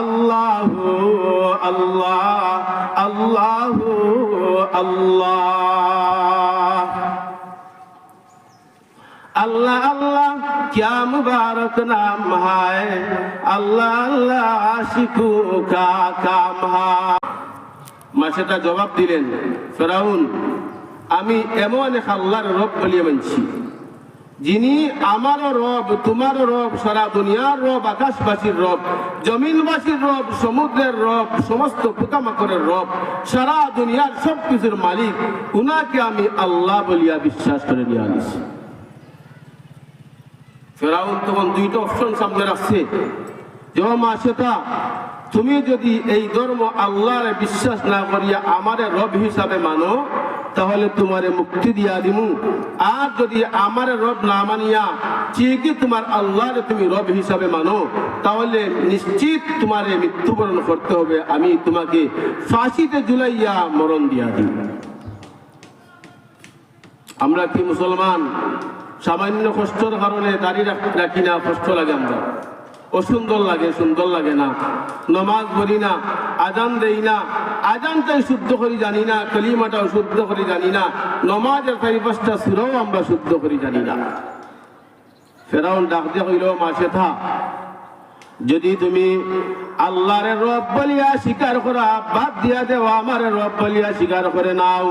আল্লাহ আল্লাহ আল্লাহ আল্লাহ अल्लाह अल्लाह क्या मुबारक नाम है अल्लाह अल्लाह आशिकों का काम है মাসেটা জবাব দিলেন ফেরাউন আমি এমন এক আল্লাহর রব বলিয়ে মানছি যিনি আমারও রব, তোমারও রব, সারা দুনিয়ার রব, আকাশবাসীর রব, জমিনবাসীর রব, সমুদ্রের রব, সমস্ত পোকামাকড়ের রব, সারা দুনিয়ার সব কিছুর মালিক, উনাকে আমি আল্লাহ বলিয়া বিশ্বাস করে নিয়ে আনিছি। ফেরাউন তখন দুইটা অপশন সামনে রাখছে। যে মা সেটা তুমি যদি এই ধর্ম আল্লাহর বিশ্বাস না করিয়া আমারে রব হিসাবে মানো তাহলে তোমারে মুক্তি দিয়া দিমু। আর যদি আমারে রব না মানিয়া, ঠিকই তোমার আল্লাহর তুমি রব হিসাবে মানো, তাহলে নিশ্চিত তোমারে মৃত্যুবরণ করতে হবে। আমি তোমাকে ফাঁসিতে ঝুলাইয়া মরণ দিয়া দিই। আমরা কি মুসলমান? সামান্য কষ্টর কারণে দাড়ি রাখ- রাখি না, কষ্ট লাগে আমরা। অসুন্দর লাগে, সুন্দর লাগে না। নমাজ পড়ি না, আজান দেই না। আজানটাই শুদ্ধ করি জানি না, কলিমাটাও শুদ্ধ করি জানি না। নমাজের চারি পাঁচটা সুরও আমরা শুদ্ধ করি জানি না। ফেরাউন ডাক দিয়ে কইল মাসে থা যদি তুমি আল্লাহরে রব বলিয়া স্বীকার করা বাদ দিয়া দেওয়া আমার রব বলিয়া স্বীকার করে নাও,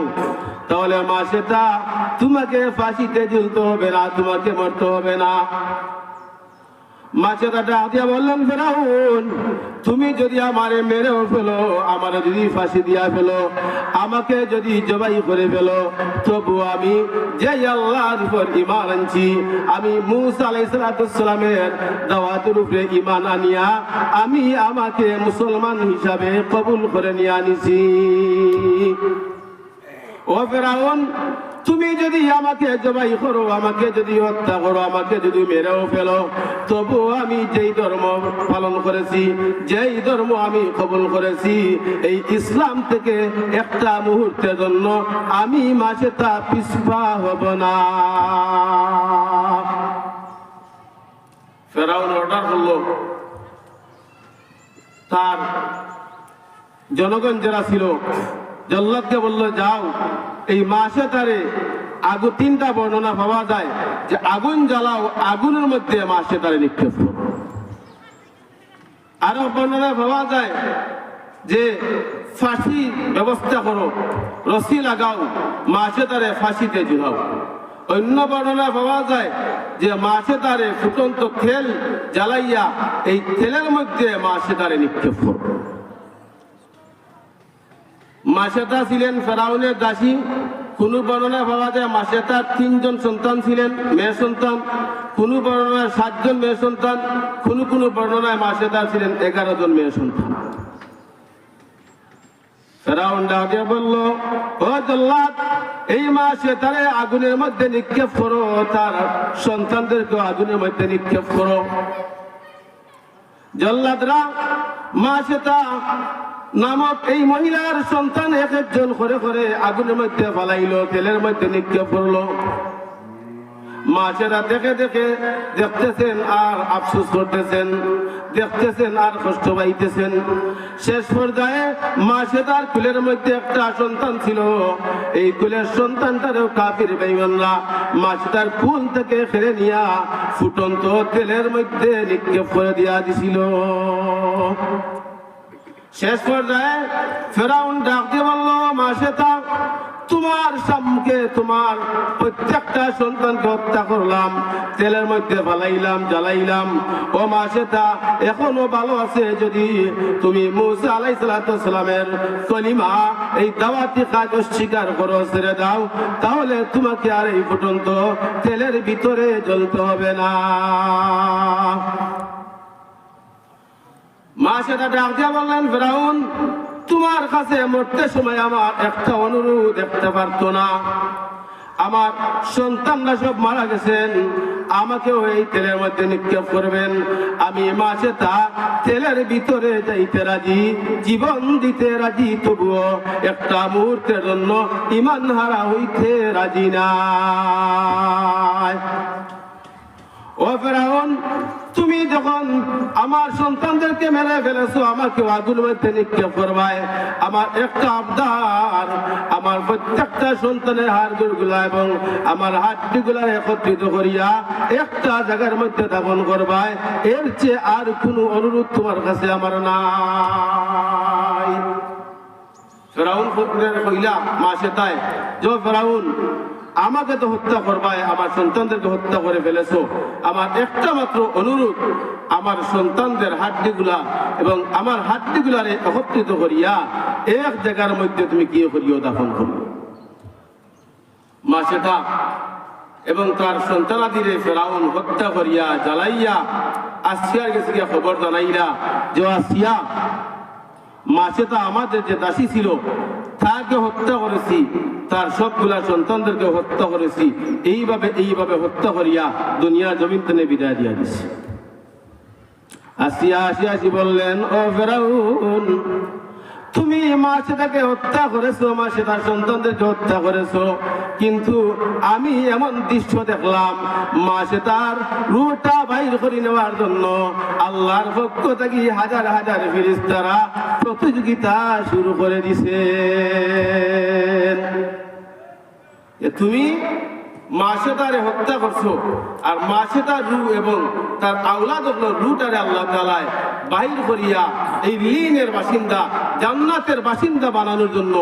তাহলে মা সেটা তোমাকে ফাঁসিতে ঝুলতে হবে না, তোমাকে মরতে হবে না। মাছে ডাক দিয়া বললেন, ফেরাউন, তুমি যদি আমারে মেরেও ফেলো, আমার যদি ফাঁসি দিয়া ফেলো, আমাকে যদি জবাই করে ফেলো, তবু আমি যে আল্লাহর উপর ইমান আনছি, আমি মুসা আলাইসালামের দাওয়াতের উপরে ইমান আনিয়া, আমি আমাকে মুসলমান হিসাবে কবুল করে নিয়ে আনিছি। ও ফেরাউন তুমি যদি আমাকে জবাই করো, আমাকে যদি হত্যা করো, আমাকে যদি মেরেও ফেলো, তবু আমি যেই ধর্ম পালন করেছি, যেই ধর্ম আমি কবুল করেছি, এই ইসলাম থেকে একটা মুহূর্তের জন্য আমি মাসে তা পিসপা হব না। ফেরাউন অর্ডার করল। তার জনগণ যারা ছিল, জল্লাদকে বলল, যাও এই মাসে তারে আগু তিনটা বর্ণনা পাওয়া যায় যে আগুন জ্বালাও, আগুনের মধ্যে মাসে তারে নিক্ষেপ আরও বর্ণনা পাওয়া যায় যে ফাঁসি ব্যবস্থা করো, রশি লাগাও, মাসে তারে ফাঁসিতে ঝুলাও অন্য বর্ণনা পাওয়া যায় যে মাসে তারে ফুটন্ত তেল জ্বালাইয়া এই তেলের মধ্যে মাসে তারে নিক্ষেপ করো। মাসেতা ছিলেন ফেরাউনের দাসী। কোন বর্ণনায় পাওয়া যায় মাসেতার তিনজন সন্তান ছিলেন, মেয়ে সন্তান। কোন বর্ণনায় সাতজন মেয়ে সন্তান, কোন কোন বর্ণনায় মাসেতার ছিলেন এগারো জন মেয়ে সন্তান। ও জল্লাদ, এই মাসে মধ্যে নিক্ষেপ করো, তার মধ্যে নিক্ষেপ জল্লাদরা মাসেতা নামক এই মহিলার সন্তান এক একজন করে করে আগুনের মধ্যে ফালাইলো, তেলের মধ্যে নিক্ষেপ করল। মাছেরা দেখে দেখে দেখতেছেন আর আফসোস করতেছেন, দেখতেছেন আর কষ্ট পাইতেছেন। শেষ পর্যায়ে মাসে তার কুলের মধ্যে একটা সন্তান ছিল। এই কুলের সন্তানটারও কাফির বেইমানরা মাছ তার কুল থেকে ফেরে নিয়া ফুটন্ত তেলের মধ্যে নিক্ষেপ করে দিয়া দিছিল। শেষ পর্যায়ে ফেরাউন ডাক দিয়ে বলল মাসে তা তোমার সম্মুখে তোমার প্রত্যেকটা সন্তানকে হত্যা করলাম, তেলের মধ্যে ফালাইলাম, জ্বালাইলাম। ও মাসে তা এখনও ভালো আছে যদি তুমি মুসা আলাই সালামের কলিমা, এই দাওয়াতি কাজ অস্বীকার করো, ছেড়ে দাও। তাহলে তোমাকে আর এই ফুটন্ত তেলের ভিতরে জ্বলতে হবে না। মা সেটা ডাক দিয়া বললেন, ফেরাউন, তোমার কাছে মরতে সময় আমার একটা অনুরোধ দেখতে পারতো না। আমার সন্তানরা সব মারা গেছেন, আমাকেও এই তেলের মধ্যে নিক্ষেপ করবেন। আমি মাসে তা তেলের ভিতরে যাইতে রাজি, জীবন দিতে রাজি, তবুও একটা মুহূর্তের জন্য ইমান হারা হইতে রাজি না ও ফেরাউন তুমি যখন আমার সন্তানদেরকে মেরে ফেলেছো, আমাকে আগুন মধ্যে নিক্ষেপ করবায়। আমার একটা আবদার, আমার প্রত্যেকটা সন্তানের হাড়গুলা এবং আমার হাড্ডিগুলা একত্রিত করিয়া একটা জায়গার মধ্যে দাপন করবায়। এর চেয়ে আর কোনো অনুরোধ তোমার কাছে আমার নাই। ফেরাউন কইলা মা সেতায় যে ফেরাউন আমাকে তো হত্যা করবায়, আমার সন্তানদেরকে হত্যা করে ফেলেছো। আমার একটা মাত্র অনুরোধ, আমার সন্তানদের হাড্ডিগুলা এবং আমার হাড্ডিগুলারে একত্রিত করিয়া এক জায়গার মধ্যে তুমি গিয়ে করিও দাফন করিও মা সেটা এবং তার সন্তানাদিরে ফেরাউন হত্যা করিয়া জ্বালাইয়া আসিয়ার গেছে গিয়া খবর জানাইলা যে, আসিয়া মাসে তো আমাদের যে দাসী ছিল তাকে হত্যা করেছি, তার সবগুলা সন্তানদেরকে হত্যা করেছি, এইভাবে এইভাবে হত্যা করিয়া দুনিয়া জমিন তেনে বিদায় দিয়া দিছি। আসিয়া আসিয়া আসি বললেন, ও ফেরাউন তুমি মা সেটাকে হত্যা করেছ, মা সেটার সন্তানদেরকে হত্যা করেছ। কিন্তু আমি এমন দৃশ্য দেখলাম, মা সে তার রুটা বাইর করে নেওয়ার জন্য আল্লাহর পক্ষ থেকে হাজার হাজার ফিরিস্তারা প্রতিযোগিতা শুরু করে দিছে তুমি মাসেদারে হত্যা করছ, আর মাসেদার রু এবং তার আওলাদ হলো রুটারে আল্লাহ তালায় বাহির করিয়া এই লিনের বাসিন্দা জান্নাতের বাসিন্দা বানানোর জন্য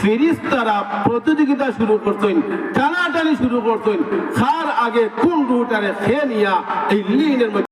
ফিরিস্তারা প্রতিযোগিতা শুরু করতেন টানাটানি শুরু করতেন খার আগে কোন রুটারে খেয়ে নিয়া এই লিনের